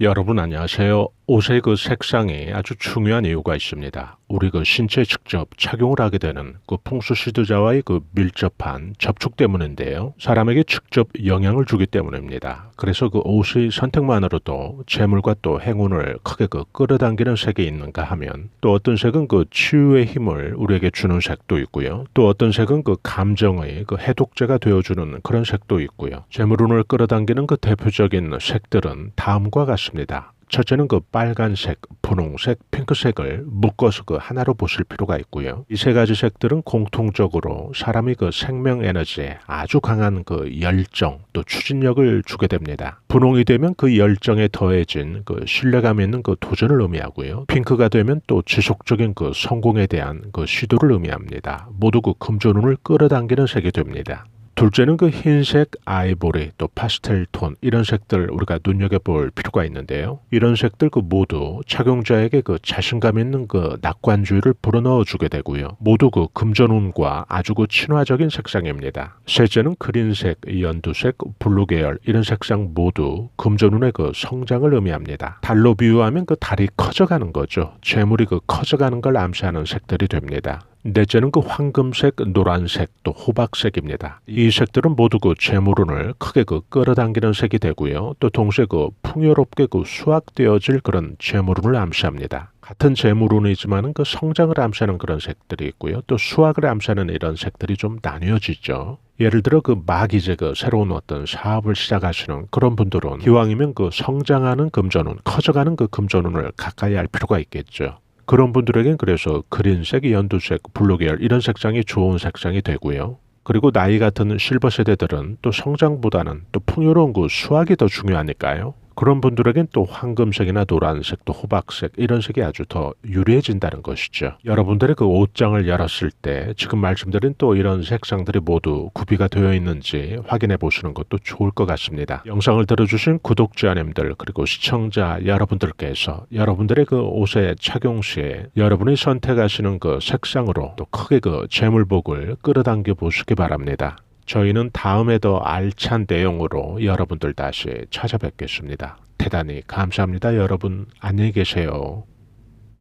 여러분 안녕하세요. 옷의 그 색상이 아주 중요한 이유가 있습니다. 우리 그 신체에 직접 착용을 하게 되는 그 풍수 시드자와의 그 밀접한 접촉 때문인데요. 사람에게 직접 영향을 주기 때문입니다. 그래서 그 옷의 선택만으로도 재물과 또 행운을 크게 그 끌어당기는 색이 있는가 하면 또 어떤 색은 그 치유의 힘을 우리에게 주는 색도 있고요. 또 어떤 색은 그 감정의 그 해독제가 되어주는 그런 색도 있고요. 재물운을 끌어당기는 그 대표적인 색들은 다음과 같습니다. 첫째는 그 빨간색, 분홍색, 핑크색을 묶어서 그 하나로 보실 필요가 있고요. 이 세 가지 색들은 공통적으로 사람이 그 생명 에너지에 아주 강한 그 열정 또 추진력을 주게 됩니다. 분홍이 되면 그 열정에 더해진 그 신뢰감 있는 그 도전을 의미하고요. 핑크가 되면 또 지속적인 그 성공에 대한 그 시도를 의미합니다. 모두 그 금전운을 끌어당기는 색이 됩니다. 둘째는 그 흰색, 아이보리, 또 파스텔 톤 이런 색들 우리가 눈여겨볼 필요가 있는데요. 이런 색들 그 모두 착용자에게 그 자신감 있는 그 낙관주의를 불어넣어 주게 되고요. 모두 그 금전운과 아주 그 친화적인 색상입니다. 셋째는 그린색, 연두색, 블루 계열 이런 색상 모두 금전운의 그 성장을 의미합니다. 달로 비유하면 그 달이 커져가는 거죠. 재물이 그 커져가는 걸 암시하는 색들이 됩니다. 넷째는 그 황금색, 노란색, 또 호박색입니다. 이 색들은 모두 그 재물운을 크게 그 끌어당기는 색이 되고요. 또 동시에 그 풍요롭게 그 수확되어질 그런 재물운을 암시합니다. 같은 재물운이지만은 그 성장을 암시하는 그런 색들이 있고요. 또 수확을 암시하는 이런 색들이 좀 나뉘어지죠. 예를 들어 그 막 이제 그 새로운 어떤 사업을 시작하시는 그런 분들은 기왕이면 그 성장하는 금전운, 커져가는 그 금전운을 가까이 할 필요가 있겠죠. 그런 분들에겐 그래서 그린색, 연두색, 블루 계열 이런 색상이 좋은 색상이 되고요. 그리고 나이 같은 실버 세대들은 또 성장보다는 또 풍요로운 그 수확이 더 중요하니까요. 그런 분들에겐 또 황금색이나 노란색, 또 호박색 이런 색이 아주 더 유리해진다는 것이죠. 여러분들의 그 옷장을 열었을 때 지금 말씀드린 또 이런 색상들이 모두 구비가 되어 있는지 확인해 보시는 것도 좋을 것 같습니다. 영상을 들어주신 구독자님들 그리고 시청자 여러분들께서 여러분들의 그 옷의 착용 시에 여러분이 선택하시는 그 색상으로 또 크게 그 재물복을 끌어당겨 보시기 바랍니다. 저희는 다음에 더 알찬 내용으로 여러분들 다시 찾아뵙겠습니다. 대단히 감사합니다. 여러분 안녕히 계세요.